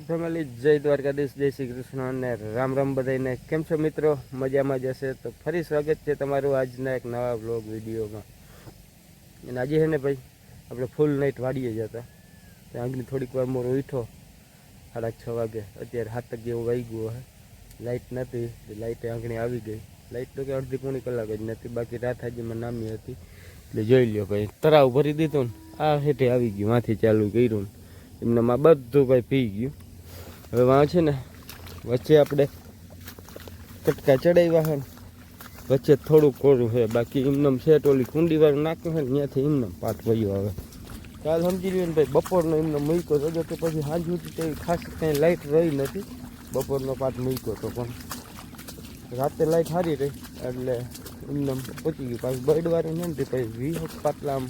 Family, જય દ્વારકાધીશ, જય શ્રી કૃષ્ણ અને રામ રામ બધાને કેમ છો મિત્રો? મજામાં જશે તો ફરી સ્વાગત છે તમારું આજના એક નવા બ્લોગ વિડીયોમાં. અને આજે છે ને ભાઈ, આપણે ફૂલ નાઇટ વાડીએ જતા ત્યાં આગળ થોડીક વાર મોરો ઉઠો. સાડા છ વાગે. અત્યારે હાથક જેવું વાઈ ગયું હે. લાઇટ નથી લાઇટ આંગણી આવી ગઈ. લાઇટ તો કે અડધી પોણી કલાક જ નથી બાકી રાત હાજીમાં નામી હતી. એટલે જોઈ લ્યો ભાઈ, તરાવ ભરી દીધું ને આ હેઠે આવી ગયું, માથી ચાલુ કર્યું એમનામાં બધું ભાઈ પી ગયું. હવે વાં છે ને, વચ્ચે આપણે કટકા ચડાવ્યા છે વચ્ચે થોડુંક કોરું છે, બાકી એમનેમ છે ટોલી કુંડી વાળું નાખ્યું છે ને, ત્યાંથી એમનેમ પાત વયું આવે. કાલ સમજી લ્યો ને ભાઈ, બપોરનો એમને મૂક્યો તો કે પછી સાંજ સુધી તો ખાસ કંઈ લાઇટ રહી નથી, બપોરનો પાત મૂક્યો તો પણ. રાતે લાઇટ સારી રહી, એટલે એમને પહોંચી ગયું. પાછું બર્ડવાળું નહીં ને પછી વીસ પાટલા આમ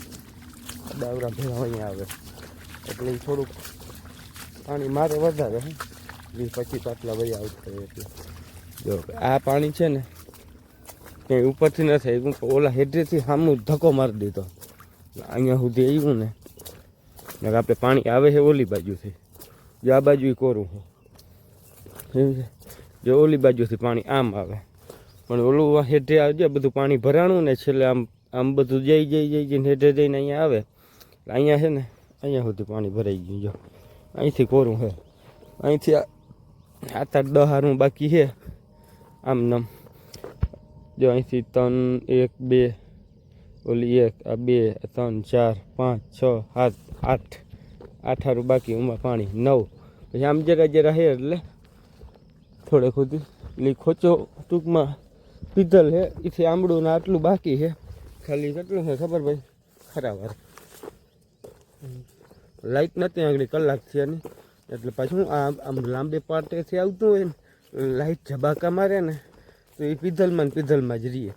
ડાવરા ભેળા અહીંયા આવે. એટલે થોડુંક પાણી મારે વધારે હે. વીસ પચીસ પાટલા વહી આવતા હોય એટલે. જો, આ પાણી છે ને કંઈ ઉપરથી નથી આવ્યું પણ ઓલા હેઠેથી સામું ધક્કો મારી દીધો. અહીંયા સુધી આવ્યું ને, નકર આપણે પાણી આવે છે ઓલી બાજુથી. જો આ બાજુ ય કોરું છે એમ છે? જો ઓલી બાજુથી પાણી આમ આવે. પણ ઓલું હેઠે આવજે, બધું પાણી ભરાણું ને, છેલ્લે આમ આમ બધું જઈ જઈ જઈ, જઈને હેઠે જઈને અહીંયા આવે. એટલે અહીંયા છે ને, અહીંયા સુધી પાણી ભરાઈ ગયું. જો, અહીંથી કોરું છે અહીંથી આ સાત આઠ દહારું બાકી છે. આમ નમ. જો અહીંથી ત્રણ, એક, બે, ઓલી એક, આ બે ત્રણ, ચાર, પાંચ, છ, સાત, આઠ. આઠ હારું બાકી, ઉમાં પાણી. નવ. પછી આમ જરા જરા હે એટલે થોડે ખુદી એટલે ખોચો ટૂંકમાં પીધલ છે. એથી આંબળું ને આટલું બાકી છે. ખાલી કેટલું છે ખબર ભાઈ? ખરા વાર નથી આગળ, કલાક થયાની. એટલે પાછું આ આમ લાંબે પાટેથી આવતું હોય ને લાઇટ ઝબાકા મારે ને તો એ પીધલમાં ને પીધલમાં જ રહીએ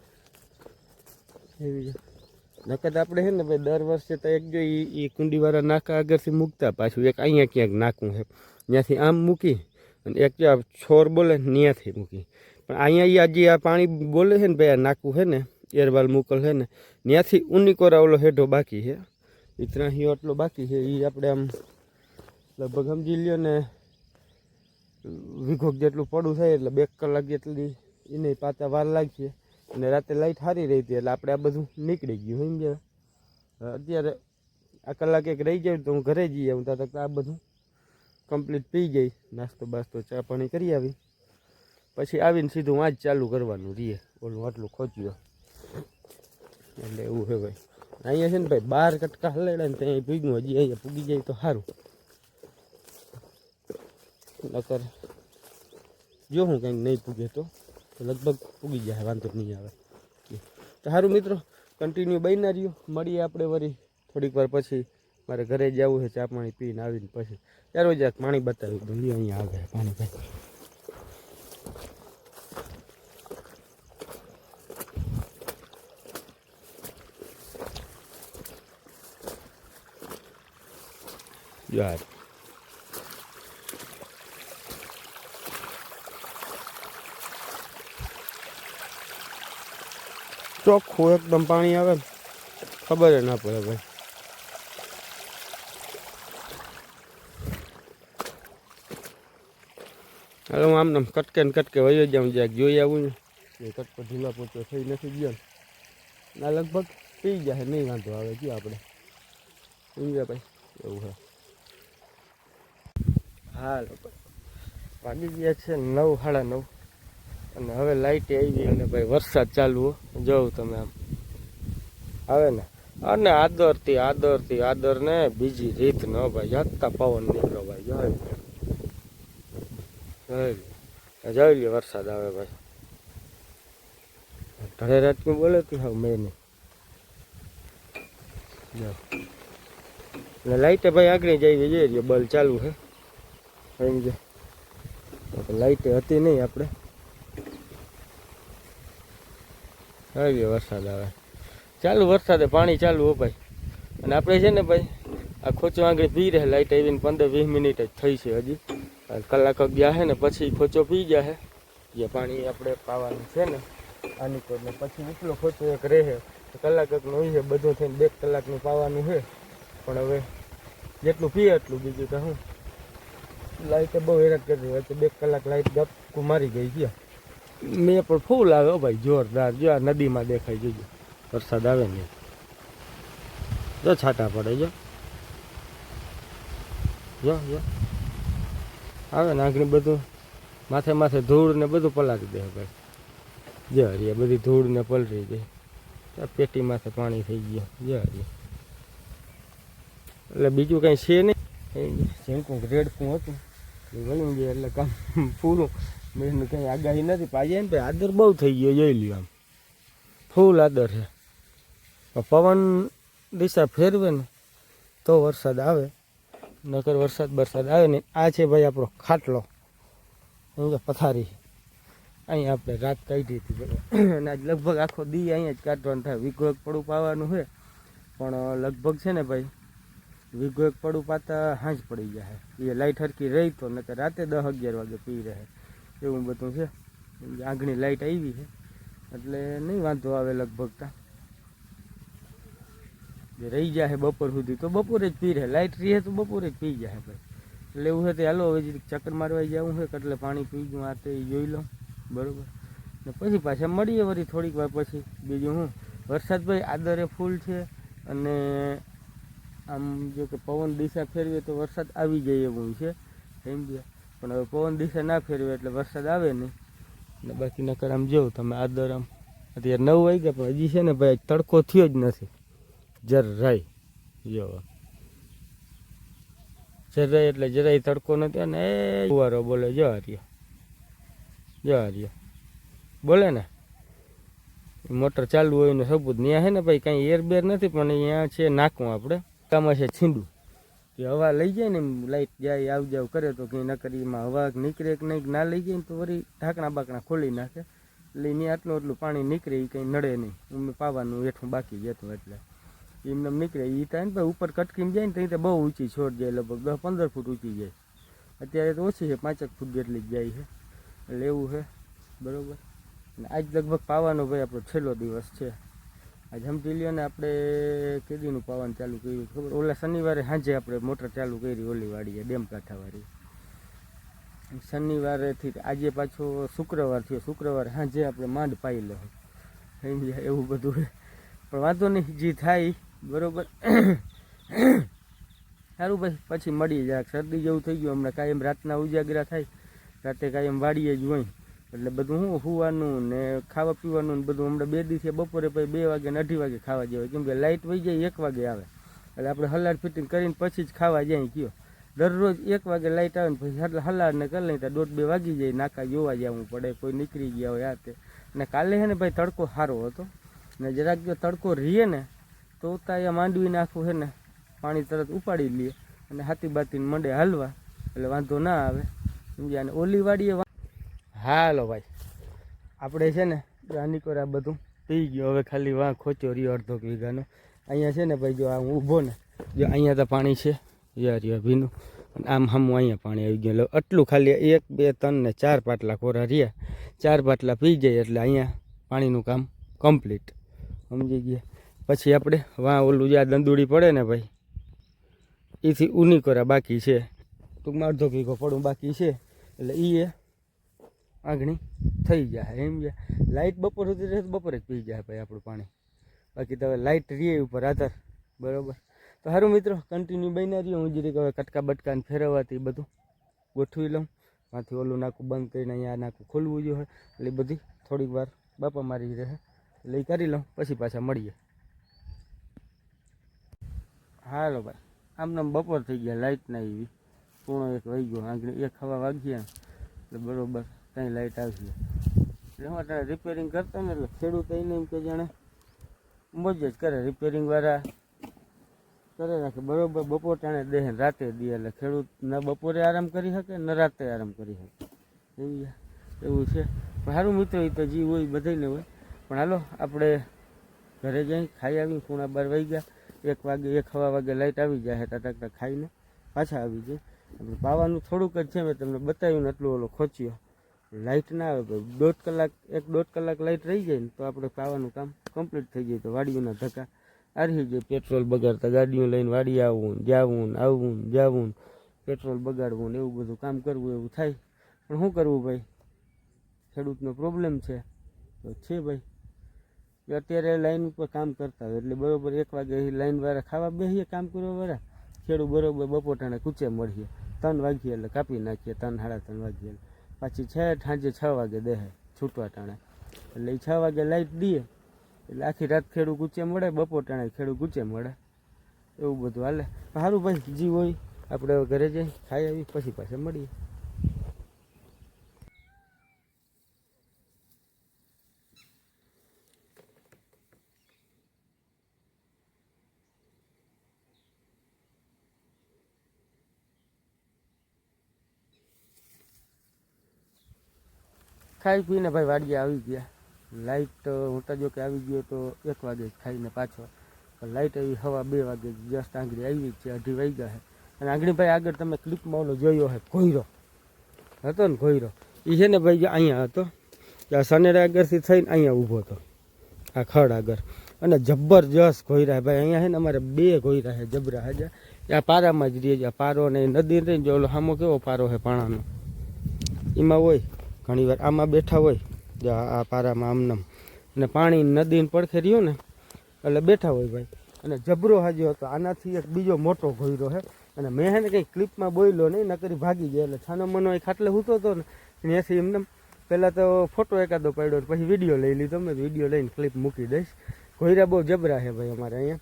એવી છે નકર આપણે છે ને ભાઈ દર વર્ષે તો એક જો એ કુંડીવાળા નાકા આગળથી મૂકતા પાછું એક અહીંયા ક્યાંક નાખવું છે ત્યાંથી આમ મૂકી અને એક જો આ છોર બોલે ને ત્યાંથી મૂકી પણ અહીંયા ઈ આજે આ પાણી બોલે છે ને ભાઈ આ નાકું છે ને એરવાલ મૂકલ છે ને ત્યાંથી ઊની કોરા ઓલો હેઠો બાકી છે એ ત્રાહીઓ આટલો બાકી છે એ આપણે આમ લગભગ સમજી લ્યો ને, વીઘોક જેટલું પડું થાય એટલે બે કલાક જેટલી એને પાછા વાર લાગશે અને રાતે લાઇટ સારી રહી હતી એટલે આપણે આ બધું નીકળી ગયું, સમજ્યા? અત્યારે આ કલાક એક રહી જાય તો હું ઘરે જઈએ હું ત્યાં તક આ બધું કમ્પ્લીટ પી ગઈ. નાસ્તો બાસ્તો, ચા પાણી કરી આવી. પછી આવીને સીધું વાંચ ચાલુ કરવાનું રીએ. ઓલું આટલું ખોચ્યું. એટલે એવું છે ભાઈ. અહીંયા છે ને ભાઈ, બાર કટકા હલાડ્યા ને ત્યાં ભીગું, હજી અહીંયા પૂગી જાય તો સારું. નકર જો હું કંઈક નહીં પૂગે તો લગભગ પૂગી જાય, વાંધો નહીં આવે. સારું મિત્રો કન્ટિન્યુ બનના રહ્યું. મળીએ આપણે વળી થોડીક વાર પછી. મારે ઘરે જવું છે, ચા પાણી પીને આવીને પછી. ત્યારે જરાક પાણી બતાવી દઉં. અહીંયા આવે પાણી ભાઈ યાર. ચોખ્ખું એકદમ પાણી આવે ને ખબર જ ના પડે ભાઈ હવે હું આમ નામ કટકે ને કટકે વયો જાઉં જ્યાંક જોઈ આવું ને એ કટકો ઢીલા પોચો થઈ નથી ગયો ને ના લગભગ પી જાય નહીં વાંધો આવે કયો આપણે સમજ્યા ભાઈ એવું છે હા વાગી ગયા છે નવ સાડા નવ અને હવે લાઇટ આવી અને ભાઈ વરસાદ ચાલુ. જોઉં તમે આમ. આવે ને? અને આદરથી આદરથી, આદર ને બીજી રીત ન ભાઈ. જતા પવન નીકળો ભાઈ. જોઈ લે જોઈ લે વરસાદ આવે ભાઈ. ઘરે રાત ક્યું બોલે તું હા મેં એટલે લાઇટે ભાઈ આગળ જઈ જઈએ બલ ચાલુ છે. સમજે લાઇટે હતી નહીં આપણે. આવી વરસાદ આવે. ચાલુ વરસાદે પાણી ચાલુ હો ભાઈ. અને આપણે છે ને ભાઈ, આ ખોચો આગળ પી રહે લાઇટ આવીને પંદર વીસ મિનિટ જ થઈ છે હજી. આ કલાક ગયા છે ને, પછી ખોચો પી ગયા છે જે પાણી આપણે પાવાનું છે ને, આની કોર ને પછી ઉપલો ખોચો એક રહે. તો કલાક એકનું હોય છે બધું થઈને બે કલાકનું પાવાનું છે પણ હવે જેટલું પીએ એટલું બીજું તો શું લાઈટે બહુ હેરાન કરી વચ્ચે બે કલાક લાઈટ ગપકું મારી ગઈ ગયા. મેં પણ ફૂલ આવે ભાઈ, જોરદાર. જો આ નદીમાં દેખાય, જોજો. વરસાદ આવે ને જો છાંટા પડે, જો. જો જો. આવે ને આગળ બધું. માથે માથે ધૂળ ને બધું પલાળી દે ભાઈ. જો હરિયા, બધી ધૂળ ને પલરી દે. પેટી માથે પાણી થઈ ગયું. જો હરિયા. એટલે બીજું કંઈ છે નહીં. ઝીણકું રેડકું હતું. વળી ગયા એટલે કામ પૂરું. મેં કંઈ આગાહી નથી પાજે ને ભાઈ આદર બહુ થઈ ગયો, જોઈ લ્યો આમ. ફૂલ આદર છે. પવન દિશા ફેરવે ને, તો વરસાદ આવે. નકર વરસાદ વરસાદ આવે ને આ છે ભાઈ આપણો ખાટલો. અહીંયા પથારી અહીંયા આપણે રાત કાઢી હતી અને આજ લગભગ આખો દી અહીંયા જ કાઢવાનું થાય. વીઘો એક પડું પાવાનું છે. પણ લગભગ છે ને ભાઈ, વીઘો એક પડું પાતા હાંજ પડી જાય. એ લાઇટ હરકી રહી તો નકર રાતે દસ અગિયાર વાગે પી રહે. એવું બધું છે. આગળની લાઇટ આવી છે. એટલે નહીં વાંધો આવે લગભગ તા. જે રહી જાય બપોર સુધી તો બપોરે જ પી રહે. લાઇટ રહે તો બપોરે જ પી જાય ભાઈ. એટલે એવું છે તે હાલો, હવે ચક્કર મારવા જવું છે એટલે પાણી પી ગયું, આ તે જોઈ લઉં. બરાબર. ને પછી પાછા મળીએ વળી થોડીક વાર પછી. બીજું હું? વરસાદ ભાઈ આદરે ફૂલ છે અને આમ જો કે પવન દિશા ફેરવે તો વરસાદ આવી જાય એવું છે. સમજ્યા પણ હવે પવન દિશા ના ફેરવે એટલે વરસાદ આવે નહીં. ને બાકી નકર આમ જોઉં તમે આદર આમ. અત્યારે નવ વાગ્યા પણ હજી છે ને ભાઈ તડકો થયો જ નથી. જરાય. જો જરાય એટલે જરાય તડકો નથી અને એ ફુવારો બોલે, જો હાર્યો. જો હાર્યો. બોલે ને? મોટર ચાલુ હોય ને સબૂત. ત્યાં છે ને ભાઈ, કાંઈ એર બેર નથી, પણ અહીંયા છે નાખવું આપણે. કામાં છે છીંડું. કે હવા લઈ જાય ને લાઈટ જાય, આવ જાવ કરે તો કંઈ ન કરી એમાં હવા નીકળે કે નહીં, ના લઈ જાય ને તો વળી ઢાંકણા બાકણા ખોલી નાખે. એટલે એની આટલું આટલું પાણી નીકળે એ કંઈ નડે નહીં. અમે પાવાનું હેઠું બાકી જતું એટલે. એમને નીકળે એ થાય ને ભાઈ ઉપર કટકીને જાય ને ત્યાં બહુ ઊંચી છોડ જાય, લગભગ દસ પંદર ફૂટ ઊંચી જાય. અત્યારે તો ઓછી છે, પાંચેક ફૂટ જેટલી જ જાય છે. એટલે એવું છે. બરાબર? અને આજ લગભગ પાવાનો ભાઈ આપણો છેલ્લો દિવસ છે. સમજી લ્યો આપણે કેદીનું પાવન ચાલુ કર્યું, ખબર? ઓલા શનિવારે સાંજે આપણે મોટર ચાલુ કરી ઓલી વાડીએ ડેમ કાંઠાવાળી. શનિવારેથી આજે પાછો શુક્રવાર થયો. શુક્રવારે સાંજે આપણે માંડ પાઈ લો એવું બધું. પણ વાંધો નહીં, જે થાય, બરાબર? સારું ભાઈ, પછી મળી જાય શરદી જેવું થઈ ગયું. હમણાં કાયમ રાતના ઉજાગરા થાય. રાતે કાયમ વાડીએ જ હોય. એટલે બધું શું હોવાનું ને ખાવા પીવાનું ને બધું હમણાં બે દિવસે બપોરે પછી બે વાગે ને અઢી વાગે ખાવા જવાય કેમ કે લાઇટ વહી જાય, એક વાગે આવે. એટલે આપણે હલાડ ફિટિંગ કરીને પછી જ ખાવા જાય કયો. દરરોજ એક વાગે લાઇટ આવે ને પછી હલાડ ને કરી લઈ તો દોઢ બે વાગી જાય, નાકા જોવા જવું પડે, કોઈ નીકળી ગયા હોય આ તે અને કાલે છે ને ભાઈ તડકો સારો હતો. ને જરાક જો તડકો રીએ ને તો ઉતાયા માંડવી નાખવું છે ને, પાણી તરત ઉપાડી લઈએ અને હાથી બાતીને મંડે હાલવા. એટલે વાંધો ના આવે. સમજ્યા અને ઓલી વાડીએ હાલો ભાઈ. આપણે છે ને રાનીકોર આ બધું પી ગયું. હવે ખાલી વાં ખોચો રહ્યો અડધો વીઘાનો. અહીંયા છે ને ભાઈ જો આ હું ઊભો ને, જો અહીંયા તો પાણી છે. યાર યાર ભીનું. અને આમ હમ અહીંયા પાણી આવી ગયું. એટલે આટલું ખાલી એક, બે, ત્રણ ને ચાર પાટલા કોરા રહ્યા. ચાર પાટલા પી જાય એટલે અહીંયા પાણીનું કામ કમ્પ્લીટ. સમજી ગયા. પછી આપણે વાં ઓલું જે આ દંદુડી પડે ને ભાઈ, એથી ઉની કોરા બાકી છે. ટૂંકમાં અડધો વીઘો પડું બાકી છે. એટલે એ આંગણી થઈ જાય, એમ છે. લાઇટ બપોર સુધી રહે તો બપોરે જ પી જાય ભાઈ આપણું પાણી. બાકી તો હવે લાઇટ રીએ ઉપર આધાર, બરોબર. તો સારું મિત્રો કન્ટિન્યુ બન્યા રહ્યો. હું જરીક હવે કટકા બટકાને ફેરવવાથી બધું ગોઠવી લઉં. માંથી ઓલું નાખું બંધ કરીને અહીંયા નાખું ખોલવું જોઈએ. એટલે બધી થોડીક વાર બાપા મારી રહે. એટલે કરી લઉં, પછી પાછા મળીએ. હાલો ભાઈ આમને આમ બપોર થઈ ગયા લાઇટ ના એવી પૂર્ણ એક વહી ગયો આંગળી એક હવા વાગ્યા એટલે બરોબર. કંઈ લાઇટ આવશે એટલે હું અત્યારે રિપેરિંગ કરતા ને એટલે ખેડૂત એને એમ કે જાણે મોજ જ કરે રિપેરિંગ વાળા. કરે રાખે. બરોબર, બપોર ટાણે દે, રાતે દે. એટલે ખેડૂત ન બપોરે આરામ કરી શકે ન રાતે આરામ કરી શકે. એવું છે એવું છે. પણ સારું મિત્રો એ તો જી હોય બધાને હોય. પણ હાલો, આપણે ઘરે જઈ ખાઈ આવી ખૂણા બાર વાગી ગયા. એક વાગે, એક હવા વાગે લાઇટ આવી જાય હેતા ટાકતા ખાઈને પાછા આવી જાય પાવાનું થોડુંક જ છે, મેં તમને બતાવ્યું ને એટલું ઓલો ખોચ્યો. લાઇટ ના આવે દોઢ કલાક, એક દોઢ કલાક લાઇટ રહી જાય ને તો આપણે પાવાનું કામ કમ્પ્લીટ થઈ જાય તો વાડીઓના ધક્કા આરહી જાય. પેટ્રોલ બગાડતા ગાડીઓ લઈને વાડી આવવું જાવું આવવું જાવું પેટ્રોલ બગાડવું ને એવું બધું કામ કરવું એવું થાય. પણ શું કરવું ભાઈ? ખેડૂતનો પ્રોબ્લેમ છે. તો છે ભાઈ. અત્યારે લાઈન ઉપર કામ કરતા હોય એટલે બરોબર એક વાગે લાઈનવાળા ખાવા બેસીએ કામ કરવા વાળા. ખેડૂત બરોબર બપોટાને કૂચે મળીએ. ત્રણ વાગ્યે એટલે કાપી નાખીએ ત્રણ સાડા ત્રણ વાગ્યે પાછી છે, સાંજે છ વાગે દેહે, છૂટવા ટાણે. એટલે એ છ વાગે લાઈટ દઈએ એટલે આખી રાત ખેડૂત ગુચે મળે, બપોર ટાણે ખેડૂત ગુચે મળે. એવું બધું હાલે. સારું ભાઈ જી હોય, આપણે ઘરે જઈ, ખાઈ આવી, પછી પાછા મળીએ. ખાઈ પીને ભાઈ વાડીએ આવી ગયા. લાઇટ હોતા જો કે આવી ગયો તો એક વાગે ખાઈને પાછો. લાઇટ આવી હવા બે વાગે જસ્ટ આંગળી આવી છે, અઢી વાગ્યા છે અને આંગળીભાઈ આગળ તમે ક્લિપમાં ઓલો જોયો હે, ઘોયરો. હતો ને ઘોયરો. એ છે ને ભાઈ અહીંયા હતો ત્યાં સનેરા આગળથી થઈને અહીંયા ઊભો હતો. આ ખડ આગળ. અને જબરજસ્ત ઘોયરા ભાઈ. અહીંયા છે ને અમારે બે ઘોયરા છે જબરા હાજા આ પારામાં જ રહે છે. પારો ને નદી રહી જો ઓલો સામો કેવો પારો છે પાણાનો? એમાં હોય. ઘણી વાર આમાં બેઠા હોય આ આ પારામાં આમનામ. અને પાણી નદીને પડખે રહ્યું ને, એટલે બેઠા હોય ભાઈ. અને જબરો હાજ્યો હતો, આનાથી એક બીજો મોટો ઘોયરો છે અને મેં હે ને કંઈ ક્લિપમાં બોલ્યો નહીં, નકરી ભાગી ગયા. એટલે છાનો મનો એ ખાટલે હૂતો હતો ને, ત્યાંથી એમને પહેલાં તો ફોટો એકાદો પડ્યો પછી વીડિયો લઈ લીધો. મેં વીડિયો લઈને ક્લિપ મૂકી દઈશ. ઘોયરા બહુ જબરા છે ભાઈ અમારે અહીંયા.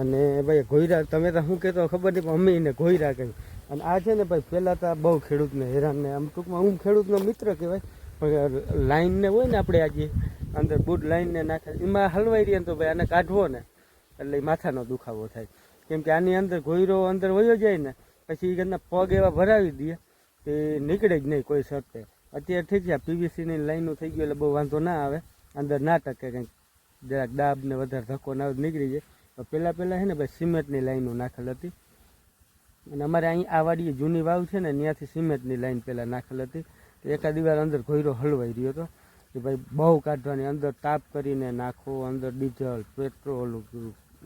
અને ભાઈ ઘોયરા, તમે તો શું કહેતો ખબર નહીં, પણ અમે એને ઘોયરા કહ્યું અને આ છે ને ભાઈ, પહેલાં તો બહુ ખેડૂતને હેરાન ને આમ ટૂંકમાં હું ખેડૂતનો મિત્ર કહેવાય, પણ લાઈનને હોય ને આપણે આજે અંદર બુટ લાઈનને નાખે, એમાં હલવાઈ રહીએ તો ભાઈ આને કાઢવો ને, એટલે માથાનો દુખાવો થાય. કેમ કે આની અંદર ગોયરો અંદર વયો જાય ને, પછી એના પગ એવા ભરાવી દઈએ તે નીકળે જ નહીં કોઈ શરતે અત્યારે ઠીક છે પીવીસીની લાઈનો થઈ ગયું, એટલે બહુ વાંધો ના આવે. અંદર ના ટકે કંઈક જરાક દાબ ને વધારે ધક્કો ના નીકળી જાય. પહેલાં પહેલાં છે ને ભાઈ, સિમેન્ટની લાઈનો નાખેલ હતી. અને અમારે અહીં આ વાડીએ જૂની વાવ છે ને ત્યાંથી સિમેન્ટની લાઈન પહેલાં નાખેલ હતી. તો એકાદ વાર અંદર ઘોયરો હલવાઈ રહ્યો હતો કે ભાઈ બહુ કાઢવાની, અંદર તાપ કરીને નાખો, અંદર ડીઝલ, પેટ્રોલ,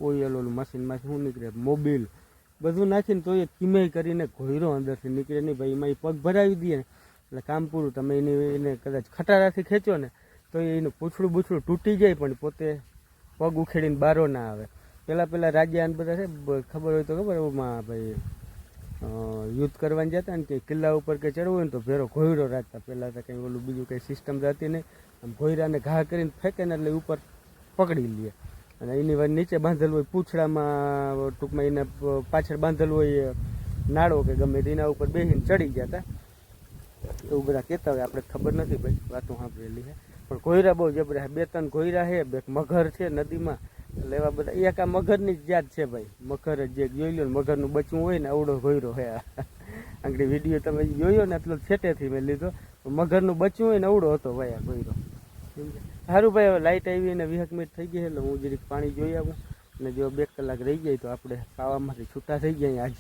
ઓઇલ, ઓલું મશીનમાંથી શું નીકળે, મોબિલ બધું નાખીને તો એ કિમે કરીને ઘોયરો અંદરથી નીકળે નહીં. ભાઈ એમાં એ પગ ભરાવી દઈએ ને, એટલે કામ પૂરું. તમે એને એને કદાચ ખટારાથી ખેંચો ને, તો એનું પૂછડું બૂછડું તૂટી જાય પણ પોતે પગ ઉખેડીને બારો ના આવે. પહેલાં પહેલાં રાજ્યાન બધા છે ખબર હોય તો ખબર એમાં ભાઈ યુદ્ધ કરવાની જતા ને કે કિલ્લા ઉપર કે ચડવું હોય ને તો ભેરો ઘોયરો રાખતા. પહેલાં તો કંઈ ઓલું બીજું કંઈ સિસ્ટમ હતી નહીં. આમ ઘોયરાને ઘા કરીને ફેંકે ને એટલે ઉપર પકડી લે. અને એની વાર નીચે બાંધેલું હોય પૂંછડામાં ટૂંકમાં એને પાછળ બાંધેલું હોય નાળો કે ગમે તેના ઉપર બેસીને ચડી જતા એવું બધા કહેતા હોય. આપણે ખબર નથી ભાઈ, વાતો સાંભળેલી છે. પણ ઘોયરા બહુ જબરા બે ત્રણ ઘોયરા છે, બે મગર છે નદીમાં. એવા બધા એક આ મગરની જ જાત છે ભાઈ. મગર જ જે જોઈ લો ને, મગરનું બચવું હોય ને અવડો ઘોયરો હે આંગળી વીડિયો તમે જોયો ને, એટલો છેટેથી મેં લીધો. મગરનું બચવું હોય ને અવડો હતો ભાઈ આ ઘોયરો સારું ભાઈ, હવે લાઇટ આવી ને વીહક મિનિટ થઈ ગઈ એટલે હું જરીક પાણી જોઈ આવું. અને જો બે કલાક રહી જાય તો આપણે પાવામાંથી છૂટા થઈ જાય આજ.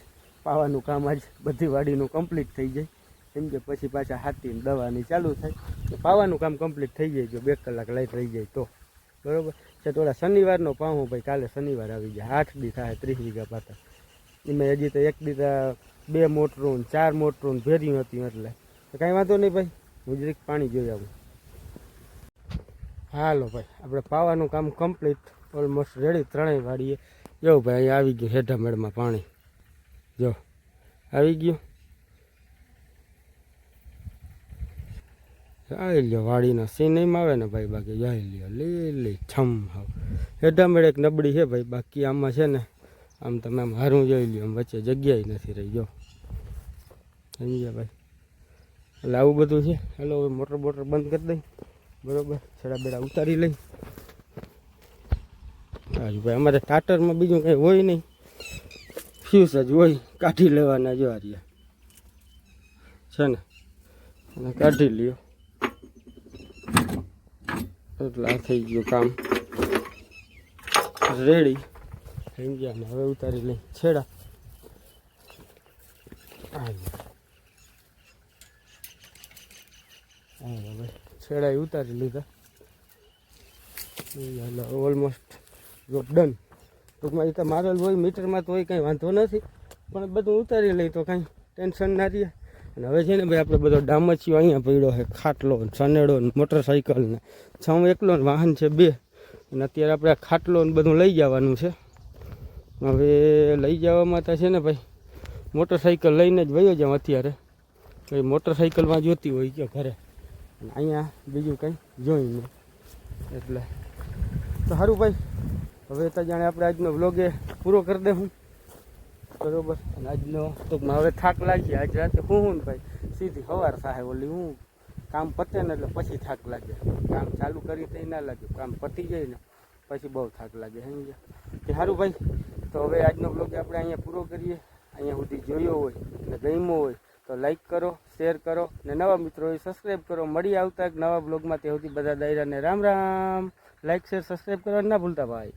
પાવાનું કામ આજ બધી વાડીનું કમ્પ્લીટ થઈ જાય. કેમ કે પછી પાછા હાથી દવાની ચાલુ થાય. પાવાનું કામ કમ્પ્લીટ થઈ જાય જો બે કલાક લાઇટ રહી જાય તો. બરોબર? છે થોડા શનિવારનો પાવું ભાઈ, કાલે શનિવાર આવી જાય આઠ દી થાય, ત્રીસ વીઘા પાતા. એમાં હજી તો એક દીધા બે મોટરું ચાર મોટરું ભેર્યું હતું એટલે. કાંઈ વાંધો નહીં ભાઈ, હું જરીક પાણી જોઈ આવું. હાલો ભાઈ, આપણે પાવાનું કામ કમ્પ્લીટ ઓલમોસ્ટ રેડી ત્રણેય વાડીએ. જો ભાઈ, આવી ગયું હેઠા મેળમાં પાણી. જો, આવી ગયું. આવી લ્યો, વાડીના સીનીમાં આવે ને ભાઈ બાકી જઈ લ્યો લીલી છમ હાવ. હેઠા એક નબળી છે ભાઈ બાકી આમાં છે ને, આમ તમે આમ હારું જોઈ લ્યો, આમ વચ્ચે જગ્યાએ નથી રહી, જો. સમજ્યા ભાઈ? એટલે આવું બધું છે. હાલો, હવે મોટર બોટર બંધ કરી દઈ. બરોબર? છેડા બેડા ઉતારી લઈ. હાજી ભાઈ, અમારે ટાટરમાં બીજું કંઈ હોય નહીં. ફ્યુઝ જ હોય, કાઢી લેવાના જો આર્યા છે ને? કાઢી લ્યો. એટલે આ થઈ ગયું કામ. રેડી. થઈ ગયા ને, હવે ઉતારી લઈ. છેડા. છેડા ઉતારી લીધા. ઓલમોસ્ટ જોબ ડન ટૂંકમાં એ તો મારેલ હોય, મીટરમાં તો હોય કંઈ વાંધો નથી. પણ બધું ઉતારી લઈ તો કાંઈ ટેન્શન ના રહીએ અને હવે છે ને ભાઈ આપણે બધો ડામચીઓ અહીંયા પડ્યો છે, ખાટલો સનેડો મોટરસાઇકલ ને છ હું એકલો વાહન છે બે, અને અત્યારે આપણે ખાટલો ને બધું લઈ જવાનું છે. હવે લઈ જવામાં તો છે ને ભાઈ મોટરસાઇકલ લઈને જ વયો જાઉં અત્યારે. કંઈ મોટરસાઇકલમાં જોતી હોય કે ઘરે. અહીંયા બીજું કંઈ જોઈ નહીં. એટલે તો સારું ભાઈ, હવે તો જાણે આપણે આજનો વ્લોગ પૂરો કરી દે બરોબર? આજનો ટૂંકમાં હવે થાક લાગી આજ રાતે હું હું ભાઈ? સીધી સવાર થાય ઓલી હું. કામ પતે ને એટલે પછી થાક લાગે. કામ ચાલુ કરી તો ના લાગે. કામ પતી જાય ને પછી બહુ થાક લાગે. સમજ્યા કે સારું ભાઈ? તો હવે આજનો બ્લોગ આપણે અહીંયા પૂરો કરીએ. અહીંયા સુધી જોયો હોય અને ગમ્યો હોય તો લાઈક કરો શેર કરો ને નવા મિત્રો હોય સબસ્ક્રાઈબ કરો. મળી આવતા એક નવા બ્લોગમાં ત્યાં સુધી બધા દાયરાને Ram Ram. Like share subscribe કરવા ના ભૂલતા ભાઈ.